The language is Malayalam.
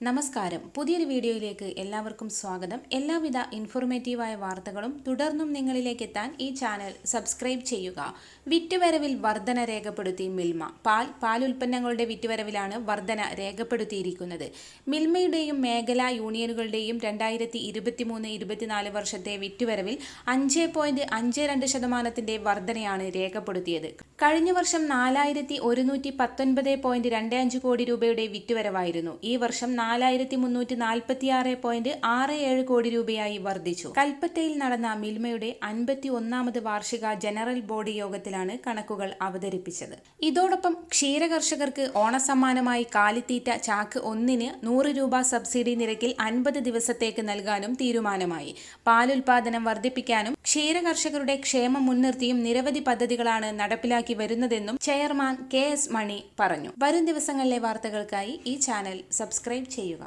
നമസ്കാരം. പുതിയൊരു വീഡിയോയിലേക്ക് എല്ലാവർക്കും സ്വാഗതം. എല്ലാവിധ ഇൻഫോർമേറ്റീവായ വാർത്തകളും തുടർന്നും നിങ്ങളിലേക്ക് എത്താൻ ഈ ചാനൽ സബ്സ്ക്രൈബ് ചെയ്യുക. വിറ്റുവരവിൽ വർധന രേഖപ്പെടുത്തി മിൽമ. പാൽ ഉൽപ്പന്നങ്ങളുടെ വിറ്റുവരവിലാണ് വർധന രേഖപ്പെടുത്തിയിരിക്കുന്നത്. മിൽമയുടെയും മേഖലാ യൂണിയനുകളുടെയും രണ്ടായിരത്തി ഇരുപത്തിമൂന്ന് ഇരുപത്തിനാല് വർഷത്തെ വിറ്റുവരവിൽ അഞ്ച് പോയിന്റ് അഞ്ച് രണ്ട് ശതമാനത്തിന്റെ വർധനയാണ് രേഖപ്പെടുത്തിയത്. കഴിഞ്ഞ വർഷം നാലായിരത്തി ഒരുന്നൂറ്റി പത്തൊൻപത് പോയിന്റ് രണ്ട് അഞ്ച് കോടി രൂപയുടെ വിറ്റുവരവായിരുന്നു. ഈ വർഷം നാലായിരത്തി മുന്നൂറ്റി നാൽപ്പത്തി ആറ് പോയിന്റ് ആറ് ഏഴ് കോടി രൂപയായി വർദ്ധിച്ചു. കൽപ്പറ്റയിൽ നടന്ന മിൽമയുടെ അൻപത്തി ഒന്നാമത് വാർഷിക ജനറൽ ബോഡി യോഗത്തിലാണ് കണക്കുകൾ അവതരിപ്പിച്ചത്. ഇതോടൊപ്പം ക്ഷീരകർഷകർക്ക് ഓണസമ്മാനമായി കാലിത്തീറ്റ ചാക്ക് ഒന്നിന് നൂറ് രൂപ സബ്സിഡി നിരക്കിൽ അൻപത് ദിവസത്തേക്ക് നൽകാനും തീരുമാനമായി. പാലുൽപാദനം വർദ്ധിപ്പിക്കാനും ക്ഷീരകർഷകരുടെ ക്ഷേമം മുൻനിർത്തിയും നിരവധി പദ്ധതികളാണ് നടപ്പിലാക്കി വരുന്നതെന്നും ചെയർമാൻ കെ എസ് മണി പറഞ്ഞു. വരും ദിവസങ്ങളിലെ വാർത്തകൾക്കായി ഈ ചാനൽ സബ്സ്ക്രൈബ് ചെയ്യുക